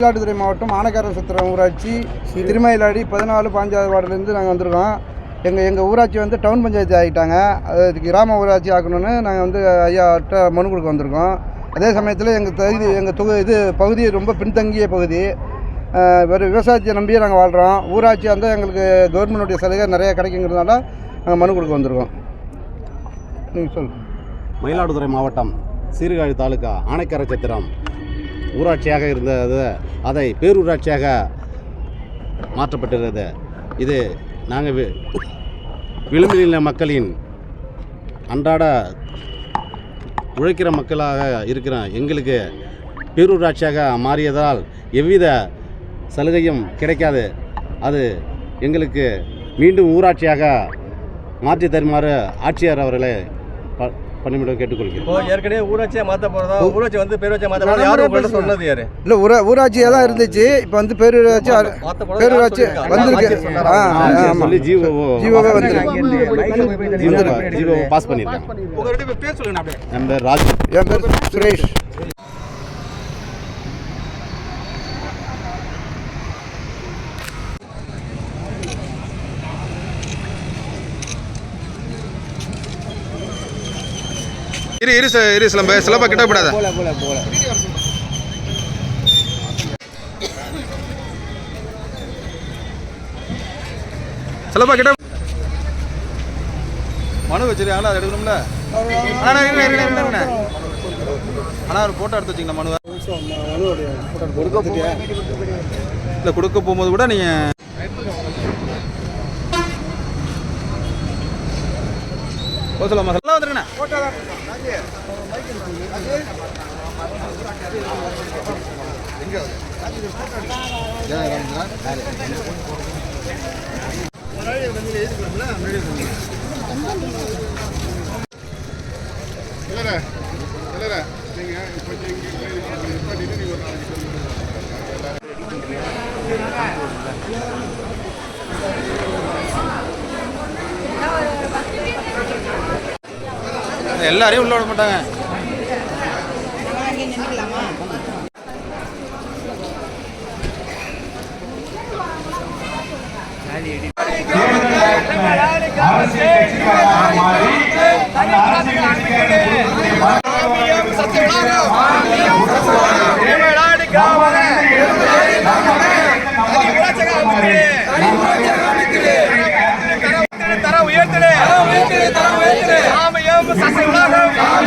மயிலாடுதுறை மாவட்டம் ஆனக்கார சத்திரம் ஊராட்சி திருமயிலாடி பதினாலு பாஞ்சாவது வார்டுலேருந்து நாங்கள் வந்திருக்கோம். எங்கள் எங்கள் ஊராட்சி வந்து டவுன் பஞ்சாயத்து ஆகிட்டாங்க. அது கிராம ஊராட்சி ஆக்கணும்னு நாங்கள் வந்து ஐயாட்ட மனு கொடுக்க வந்திருக்கோம். அதே சமயத்தில் எங்கள் தகுதி எங்கள் தொகு இது பகுதி ரொம்ப பின்தங்கிய பகுதி. அஹ், வெறும் விவசாயத்தை நம்பியே நாங்கள் வாழ்கிறோம் ஊராட்சி வந்து எங்களுக்கு கவர்மெண்ட்டுடைய சலுகை நிறையா கிடைக்குங்கிறதுனால நாங்கள் மனு கொடுக்க வந்திருக்கோம். நீங்கள் சொல்லுங்கள் மயிலாடுதுறை மாவட்டம் சீர்காழி தாலுக்கா ஆனைக்கரை சத்திரம் ஊராட்சியாக இருந்தது அதை பேரூராட்சியாக மாற்றப்பட்டிருந்தது. இது நாங்கள் வி மக்களின் அன்றாட உழைக்கிற மக்களாக இருக்கிற எங்களுக்கு பேரூராட்சியாக மாறியதால் எவ்வித சலுகையும் கிடைக்காது. அது எங்களுக்கு மீண்டும் ஊராட்சியாக மாற்றி தருமாறு ஆட்சியர் அவர்களை ப- பணிமிடம் கேட்டுக்கொள்கிறேன். இப்போ ஏற்கனவே ஊராட்சியா மாத்த போறதா? ஊராட்சி வந்து பேரூராட்சியா மாத்த போறதா? யாரும் சொன்னது யாரு? இல்லை ஊரா ஊராட்சியாக தான் இருந்துச்சு. இப்போ வந்து பேரூராட்சி பேரூராட்சி? வந்திருக்கு? ஆ ஆமாம் ஜிஓ ஜீவோவே வந்திருக்கு. ஜீவோ ஜீவோ பாஸ் பேர் சொல்லுங்க அப்படியே. என் பேர் ராஜ். என் பேர் சுரேஷ். இரு இரு இரு சிலம்ப சிலம்பா கிட்ட போல சிலம்பா கிட்ட மனு வச்சிருக்காங்களா? அதை எடுக்கணும்ல? அண்ணா ஒரு போட்டோ எடுத்து வச்சிங்களா மனுவை. இல்லை கொடுக்க போகும்போது கூட நீங்க போக சொல்லாமா எல்லாம் வந்துருங்கண்ணா. எல்லாரையும் உள்ள விட மாட்டாங்க தர உயர்த்தலே தர உயர்த்திடு Salve, Sassem Lago!